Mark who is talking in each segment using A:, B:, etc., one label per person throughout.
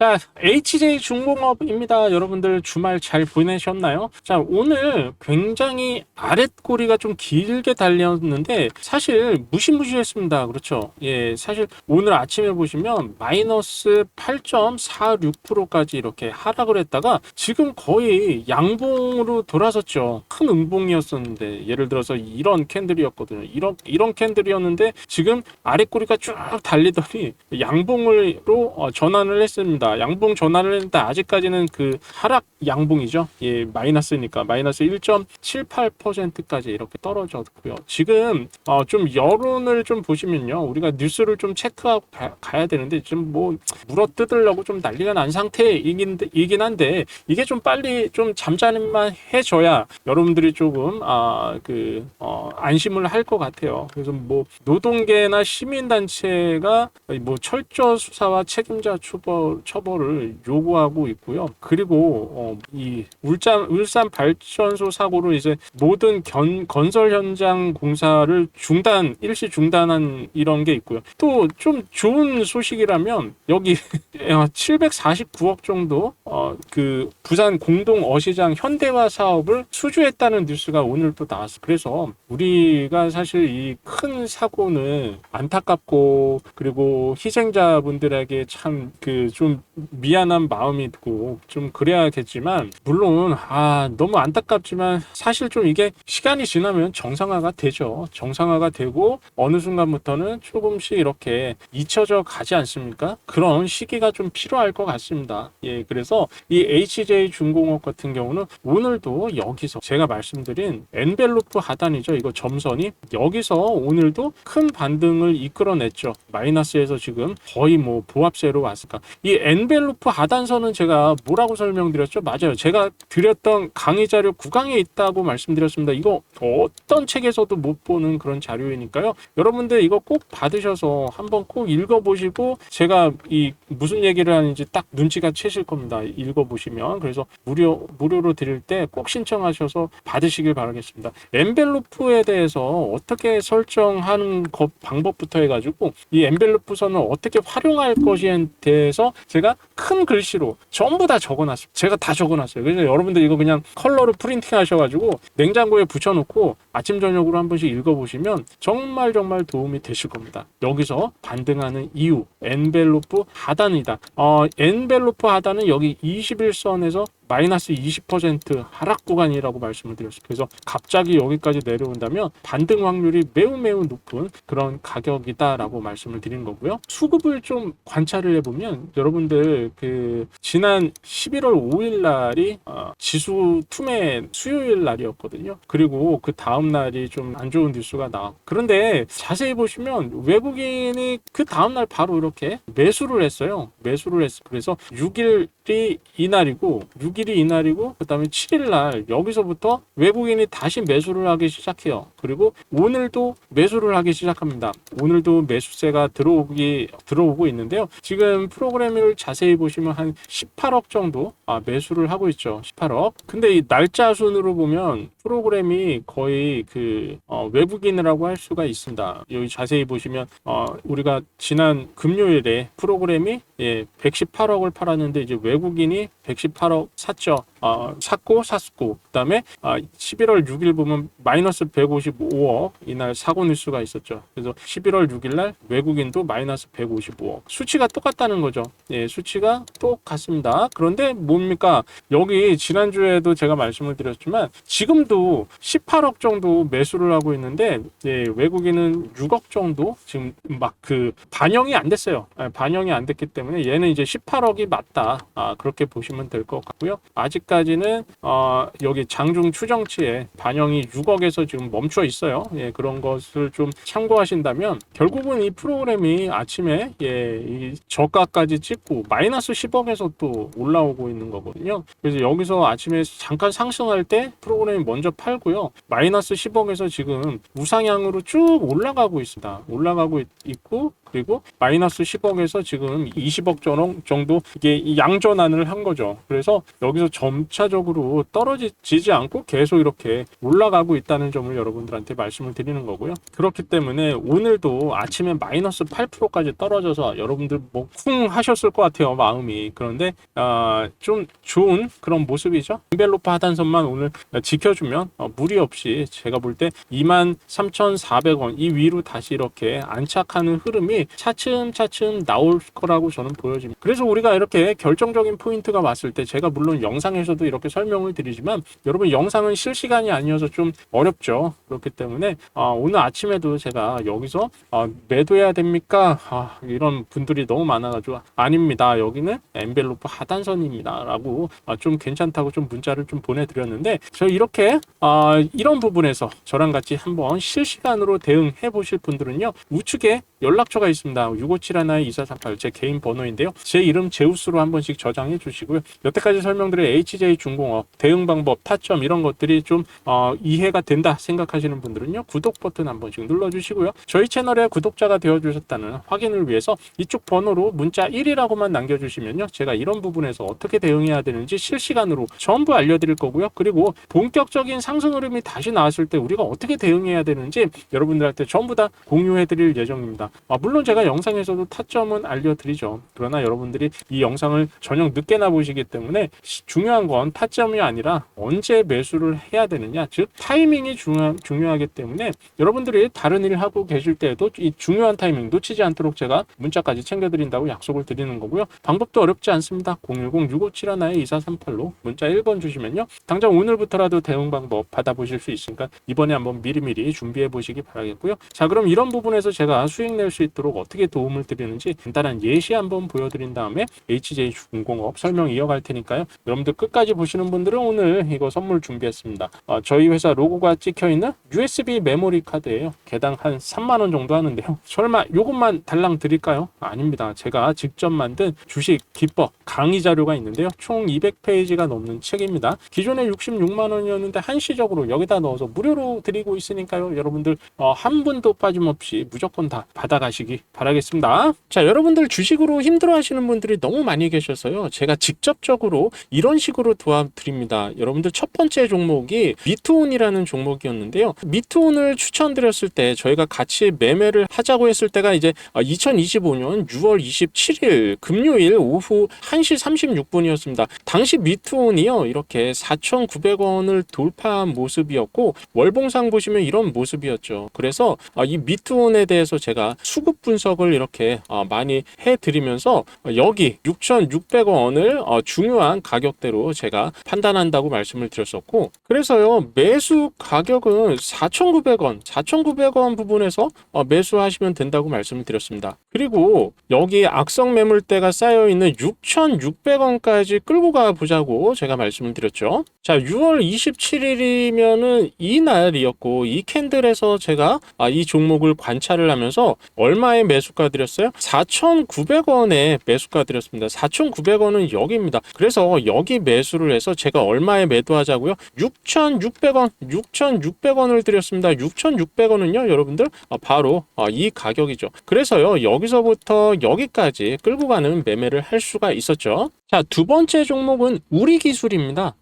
A: 자, HJ 중공업입니다. 여러분들 주말 잘 보내셨나요? 자, 오늘 굉장히 아랫꼬리가 좀 길게 달렸는데 사실 무시무시했습니다. 그렇죠? 예, 사실 오늘 아침에 보시면 마이너스 8.46%까지 이렇게 하락을 했다가 지금 거의 양봉으로 돌아섰죠. 큰 음봉이었었는데 예를 들어서 이런 캔들이었거든요. 이런 이런 캔들이었는데 지금 아랫꼬리가 쭉 달리더니 양봉으로 어, 전환을 했습니다. 양봉 전환을 했는데 아직까지는 그 하락 양봉이죠. 예, 마이너스니까 마이너스 1.78%까지 이렇게 떨어졌고요. 지금 어, 좀 여론을 좀 보시면요. 우리가 뉴스를 좀 체크하고 가, 야 되는데 지금 뭐 물어 뜯으려고 좀 난리가 난 상태이긴 이긴 한데 이게 좀 빨리 좀 잠잠만 해줘야 여러분들이 조금 아그 어, 안심을 할 것 같아요. 그래서 뭐 노동계나 시민단체가 뭐 철저 수사와 책임자 처벌 처벌 을 요구하고 있고요. 그리고 어, 이 울산 울산 발전소 사고로 이제 모든 견, 건설 현장 공사를 중단 일시 중단한 이런 게 있고요. 또 좀 좋은 소식이라면 여기 749억 정도 어, 그 부산 공동 어시장 현대화 사업을 수주했다는 뉴스가 오늘 또 나왔어. 그래서 우리가 사실 이 큰 사고는 안타깝고 그리고 희생자분들에게 참 그 좀 미안한 마음이 있고 좀 그래야겠지만 물론 아 너무 안타깝지만 사실 좀 이게 시간이 지나면 정상화가 되죠. 정상화가 되고 어느 순간부터는 조금씩 이렇게 잊혀져 가지 않습니까? 그런 시기가 좀 필요할 것 같습니다. 예, 그래서 이 HJ 중공업 같은 경우는 오늘도 여기서 제가 말씀드린 엔벨로프 하단이죠. 이거 점선이 여기서 오늘도 큰 반등을 이끌어냈죠. 마이너스에서 지금 거의 뭐 보합세로 왔을까. 이 엔 벨로프 하단선은 제가 뭐라고 설명드렸죠? 맞아요. 제가 드렸던 강의 자료 9강에 있다고 말씀드렸습니다. 이거 어떤 책에서도 못 보는 그런 자료이니까요. 여러분들 이거 꼭 받으셔서 한번 꼭 읽어보시고 제가 이 무슨 얘기를 하는지 딱 눈치가 채실 겁니다. 읽어보시면. 그래서 무료, 무료로 드릴 때 꼭 신청하셔서 받으시길 바라겠습니다. 엔벨로프에 대해서 어떻게 설정하는 것 방법부터 해가지고 이 엔벨로프 선을 어떻게 활용할 것에 대해서 제가 큰 글씨로 전부 다 적어놨어요. 제가 다 적어놨어요. 그래서 여러분들 이거 그냥 컬러로 프린팅 하셔가지고 냉장고에 붙여놓고 아침 저녁으로 한 번씩 읽어보시면 정말 정말 도움이 되실 겁니다. 여기서 반등하는 이유 엔벨로프 하단이다. 어, 엔벨로프 하단은 여기 21선에서 마이너스 20% 하락 구간이라고 말씀을 드렸습니다. 그래서 갑자기 여기까지 내려온다면 반등 확률이 매우 매우 높은 그런 가격이다라고 말씀을 드린 거고요. 수급을 좀 관찰을 해보면 여러분들 그 지난 11월 5일 날이 어, 지수 투매 수요일 날이었거든요. 그리고 그 다음 날이 좀 안 좋은 뉴스가 나왔고 그런데 자세히 보시면 외국인이 그 다음 날 바로 이렇게 매수를 했어요. 매수를 했어. 그래서 6일이 이날이고 6일 6일이 이날이고 그 다음에 7일 날 여기서부터 외국인이 다시 매수를 하기 시작해요. 그리고 오늘도 매수를 하기 시작합니다. 오늘도 매수세가 들어오기 들어오고 있는데요. 지금 프로그램을 자세히 보시면 한 18억 정도 아, 매수를 하고 있죠. 18억. 근데 이 날짜 순으로 보면 프로그램이 거의 그 어, 외국인이라고 할 수가 있습니다. 여기 자세히 보시면 어, 우리가 지난 금요일에 프로그램이 예, 118억을 팔았는데 이제 외국인이 118억 샀죠. 어, 샀고 샀고 그다음에 어, 11월 6일 보면 마이너스 155억 이날 사고 뉴스가 있었죠. 그래서 11월 6일 날 외국인도 마이너스 155억 수치가 똑같다는 거죠. 예, 수치가 똑같습니다. 그런데 뭡니까 여기 지난주에도 제가 말씀을 드렸지만 지금도 18억 정도 매수를 하고 있는데 예, 외국인은 6억 정도 지금 막 그 반영이 안 됐어요. 예, 반영이 안 됐기 때문에 얘는 이제 18억이 맞다. 아, 그렇게 보시면 될 것 같고요. 아직까지는 어, 여기 장중 추정치에 반영이 6억에서 지금 멈춰 있어요. 예, 그런 것을 좀 참고하신다면 결국은 이 프로그램이 아침에 예, 이 저가까지 찍고 마이너스 10억에서 또 올라오고 있는 거거든요. 그래서 여기서 아침에 잠깐 상승할 때 프로그램이 먼저 팔고요. 마이너스 10억에서 지금 우상향으로 쭉 올라가고 있습니다. 올라가고 있, 고 그리고 마이너스 10억에서 지금 20억 정도- 이게 이 양전환을 한 거죠. 그래서 여기서 점차적으로 떨어지지 않고 계속 이렇게 올라가고 있다는 점을 여러분들한테 말씀을 드리는 거고요. 그렇기 때문에 오늘도 아침에 마이너스 8%까지 떨어져서 여러분들 뭐 쿵 하셨을 것 같아요 마음이 그런데 아, 좀 좋은 그런 모습이죠. 인벨로프 하단선만 오늘 지켜주면 어, 무리 없이 제가 볼 때 23,400원 이 위로 다시 이렇게 안착하는 흐름이 차츰차츰 나올 거라고 저는 보여집니다. 그래서 우리가 이렇게 결정적인 포인트가 왔을 때 제가 물론 영상에서도 이렇게 설명을 드리지만 여러분 영상은 실시간이 아니어서 좀 어렵죠. 그렇기 때문에 아, 오늘 아침에도 제가 여기서 아, 매도해야 됩니까? 아, 이런 분들이 너무 많아가지고 아닙니다. 여기는 엔벨로프 하단선입니다 라고 아, 좀 괜찮다고 좀 문자를 좀 보내드렸는데 저 이렇게 아, 이런 부분에서 저랑 같이 한번 실시간으로 대응해 보실 분들은요 우측에 연락처가 있습니다. 6571-2438 제 개인 번호인데요. 제 이름 제우스로 한 번씩 저장해 주시고요. 여태까지 설명드린 HJ 중공업 대응 방법 타점 이런 것들이 좀 어, 이해가 된다 생각하시는 분들은요 구독 버튼 한 번씩 눌러주시고요. 저희 채널에 구독자가 되어주셨다는 확인을 위해서 이쪽 번호로 문자 1이라고만 남겨주시면요 제가 이런 부분에서 어떻게 대응해야 되는지 실시간으로 전부 알려드릴 거고요. 그리고 본격적인 상승 흐름이 다시 나왔을 때 우리가 어떻게 대응해야 되는지 여러분들한테 전부 다 공유해드릴 예정입니다. 아, 물론 제가 영상에서도 타점은 알려드리죠. 그러나 여러분들이 이 영상을 저녁 늦게나 보시기 때문에 시- 중요한 건 타점이 아니라 언제 매수를 해야 되느냐, 즉 타이밍이 중요, 중요하기 때문에 여러분들이 다른 일 하고 계실 때에도 이 중요한 타이밍 놓치지 않도록 제가 문자까지 챙겨드린다고 약속을 드리는 거고요. 방법도 어렵지 않습니다. 010-6571-2438로 문자 1번 주시면요. 당장 오늘부터라도 대응 방법 받아보실 수 있으니까 이번에 한번 미리미리 준비해 보시기 바라겠고요. 자, 그럼 이런 부분에서 제가 수익 낼 수 있도록 어떻게 도움을 드리는지 간단한 예시 한번 보여드린 다음에 HJ 중공업 설명 이어갈 테니까요. 여러분들 끝까지 보시는 분들은 오늘 이거 선물 준비했습니다. 어, 저희 회사 로고가 찍혀 있는 USB 메모리 카드예요. 개당 한 3만 원 정도 하는데요. 설마 요것만 달랑 드릴까요? 아닙니다. 제가 직접 만든 주식 기법 강의 자료가 있는데요. 총 200페이지가 넘는 책입니다. 기존에 66만 원이었는데 한시적으로 여기다 넣어서 무료로 드리고 있으니까요. 여러분들 어, 한 분도 빠짐없이 무조건 다 받아가시기 바라겠습니다. 자, 여러분들 주식으로 힘들어 하시는 분들이 너무 많이 계셔서요. 제가 직접적으로 이런 식으로 도와드립니다. 여러분들 첫 번째 종목이 미투온이라는 종목이었는데요. 미투온을 추천드렸을 때 저희가 같이 매매를 하자고 했을 때가 이제 2025년 6월 27일 금요일 오후 1시 36분이었습니다. 당시 미투온이요. 이렇게 4,900원을 돌파한 모습이었고 월봉상 보시면 이런 모습이었죠. 그래서 아, 이 미투온에 대해서 제가 수급 분석을 이렇게 아, 많이 해드리면서 여기 6,600원을 어, 중요한 가격대로 제가 판단한다고 말씀을 드렸었고 그래서요 매수 가격은 4,900원, 4,900원 부분에서 어, 매수하시면 된다고 말씀을 드렸습니다. 그리고 여기 악성 매물대가 쌓여 있는 6,600원까지 끌고 가 보자고 제가 말씀을 드렸죠. 자, 6월 27일이면은 이 날이었고 이 캔들에서 제가 아, 이 종목을 관찰을 하면서 얼마 에 매수가 드렸어요? 4,900원에 매수가 드렸습니다. 4,900원은 여기입니다. 그래서 여기 매수를 해서 제가 얼마에 매도하자고요? 6,600원, 6,600원을 드렸습니다. 6,600원은요, 여러분들 아, 바로 아, 이 가격이죠. 그래서요, 여기서부터 여기까지 끌고 가는 매매를 할 수가 있었죠. 자, 두 번째 종목은 우리 기술입니다.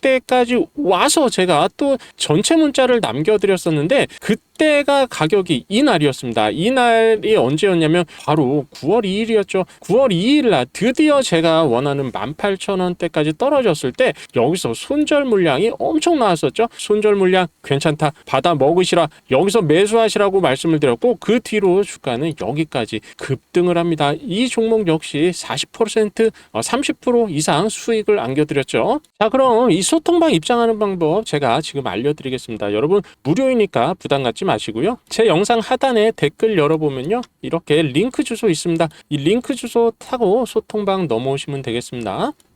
A: 때까지 와서 제가 또 전체 문자를 남겨드렸었는데 그때가 가격이 이날이었습니다. 이날이 언제였냐면 바로 9월 2일이었죠. 9월 2일 날 드디어 제가 원하는 18,000원대까지 떨어졌을 때 여기서 손절 물량이 엄청 나왔었죠. 손절 물량 괜찮다. 받아 먹으시라. 여기서 매수하시라고 말씀을 드렸고 그 뒤로 주가는 여기까지 급등을 합니다. 이 종목 역시 40% 어, 30% 이상 수익을 안겨드렸죠. 자 그럼 이 소통방 입장하는 방법 제가 지금 알려드리겠습니다. 여러분 무료이니까 부담 갖지 마시고요. 제 영상 하단에 댓글 열어보면요. 이렇게 링크 주소 있습니다. 이 링크 주소 타고 소통방 넘어오시면 되겠습니다.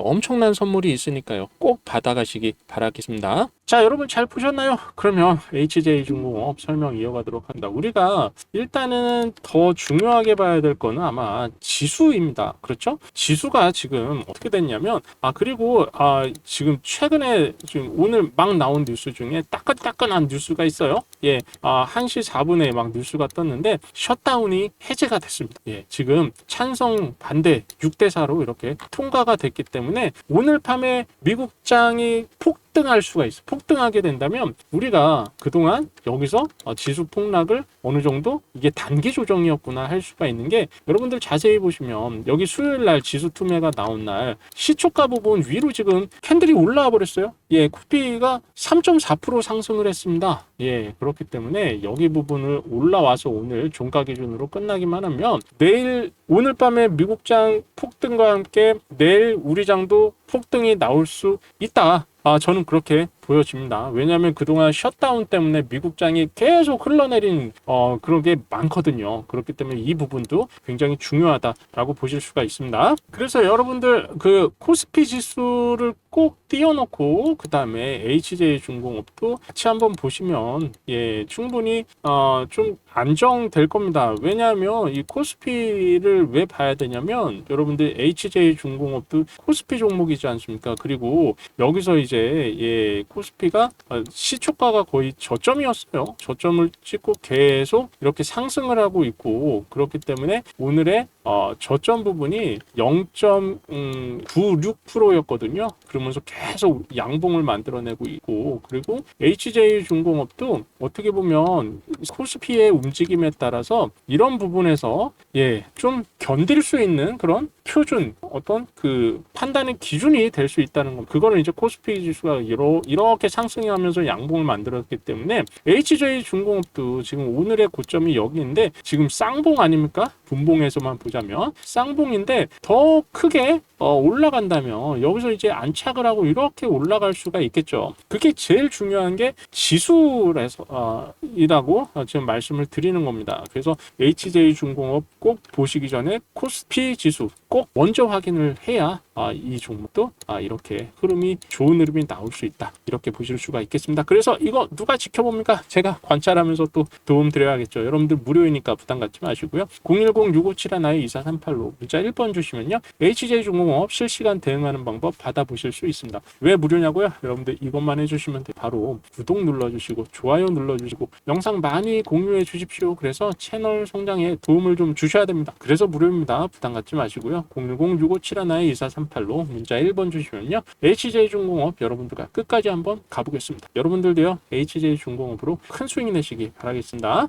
A: 엄청난 선물이 있으니까요. 꼭 받아가시기 바라겠습니다. 자, 여러분 잘 보셨나요? 그러면 HJ 중공업 설명 이어가도록 합니다. 우리가 일단은 더 중요하게 봐야 될 거는 아마 지수입니다. 그렇죠? 지수가 지금 어떻게 됐냐면 아 그리고 아 지금 최근에 지금 오늘 막 나온 뉴스 중에 따끈따끈한 뉴스가 있어요. 예, 아 1시 4분에 막 뉴스가 떴는데 셧다운이 해제가 됐습니다. 예, 지금 찬성 반대 6대 4로 이렇게 통과가 됐기 때문에 오늘 밤에 미국장이 폭 등할 수가 있어. 폭등하게 된다면 우리가 그동안 여기서 어, 지수 폭락을 어느 정도 이게 단기 조정이었구나 할 수가 있는 게 여러분들 자세히 보시면 여기 수요일 날 지수 투매가 나온 날 시초가 부분 위로 지금 캔들이 올라와 버렸어요. 예, 코피가 3.4% 상승을 했습니다. 예, 그렇기 때문에 여기 부분을 올라와서 오늘 종가 기준으로 끝나기만 하면 내일 오늘 밤에 미국장 폭등과 함께 내일 우리 장도 폭등이 나올 수 있다. 아, 저는 그렇게 보여집니다. 왜냐하면 그동안 셧다운 때문에 미국장이 계속 흘러내린 어, 그런 게 많거든요. 그렇기 때문에 이 부분도 굉장히 중요하다라고 보실 수가 있습니다. 그래서 여러분들 그 코스피 지수를 꼭 띄워놓고 그 다음에 HJ 중공업도 같이 한번 보시면 예 충분히 어, 좀 안정될 겁니다. 왜냐하면 이 코스피를 왜 봐야 되냐면 여러분들 HJ 중공업도 코스피 종목이지 않습니까? 그리고 여기서 이제 예 코스피가 어, 시초가가 거의 저점이었어요. 저점을 찍고 계속 이렇게 상승을 하고 있고 그렇기 때문에 오늘의 어, 저점 부분이 0.96%였거든요. 그러면서 계속 양봉을 만들어내고 있고 그리고 HJ 중공업도 어떻게 보면 코스피의 움직임에 따라서 이런 부분에서 예, 좀 견딜 수 있는 그런 표준 어떤 그 판단의 기준이 될 수 있다는 것. 그거는 이제 코스피 지수가 이러, 이렇게 상승하면서 양봉을 만들었기 때문에 HJ 중공업도 지금 오늘의 고점이 여기인데 지금 쌍봉 아닙니까? 분봉에서만 보자 면 쌍봉인데 더 크게 어, 올라간다면 여기서 이제 안착을 하고 이렇게 올라갈 수가 있겠죠. 그게 제일 중요한 게 지수라서 어, 이라고 지금 말씀을 드리는 겁니다. 그래서 HJ 중공업 꼭 보시기 전에 코스피 지수 꼭 먼저 확인을 해야 아, 이 종목도 아, 이렇게 흐름이 좋은 흐름이 나올 수 있다. 이렇게 보실 수가 있겠습니다. 그래서 이거 누가 지켜봅니까? 제가 관찰하면서 또 도움 드려야겠죠. 여러분들 무료이니까 부담 갖지 마시고요. 010-6571-2438로 문자 1번 주시면요. HJ중공업 실시간 대응하는 방법 받아보실 수 있습니다. 왜 무료냐고요? 여러분들 이것만 해주시면 돼. 바로 구독 눌러주시고 좋아요 눌러주시고 영상 많이 공유해 주십시오. 그래서 채널 성장에 도움을 좀 주셔야 됩니다. 그래서 무료입니다. 부담 갖지 마시고요. 010-6571-2438로 문자 1번 주시면요. HJ중공업 여러분들과 끝까지 한번 가보겠습니다. 여러분들도요. HJ중공업으로 큰 수익 내시기 바라겠습니다.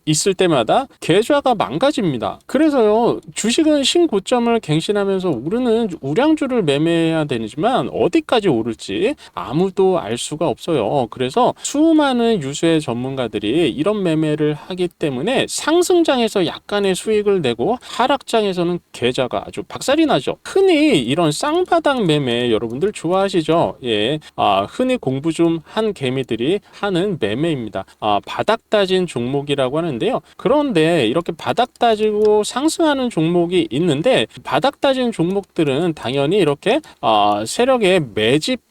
A: 있을 때마다 계좌가 망가집니다. 그래서요, 주식은 신고점을 갱신하면서 오르는 우량주를 매매해야 되지만 어디까지 오를지 아무도 알 수가 없어요. 그래서 수많은 유수의 전문가들이 이런 매매를 하기 때문에 상승장에서 약간의 수익을 내고 하락장에서는 계좌가 아주 박살이 나죠. 흔히 이런 쌍바닥 매매 여러분들 좋아하시죠? 예. 아, 흔히 공부 좀 한 개미들이 하는 매매입니다. 아, 바닥 따진 종목이라고 하는 데요. 그런데 이렇게 바닥 따지고 상승하는 종목이 있는데 바닥 따진 종목들은 당연히 이렇게 아, 세력의 매집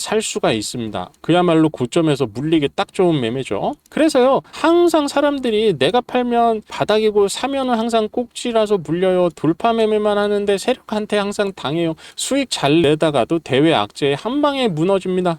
A: 살 수가 있습니다. 그야말로 고점에서 물리기 딱 좋은 매매죠. 그래서요, 항상 사람들이 내가 팔면 바닥이고 사면은 항상 꼭지라서 물려요. 돌파 매매만 하는데 세력한테 항상 당해요. 수익 잘 내다가도 대외 악재에 한 방에 무너집니다.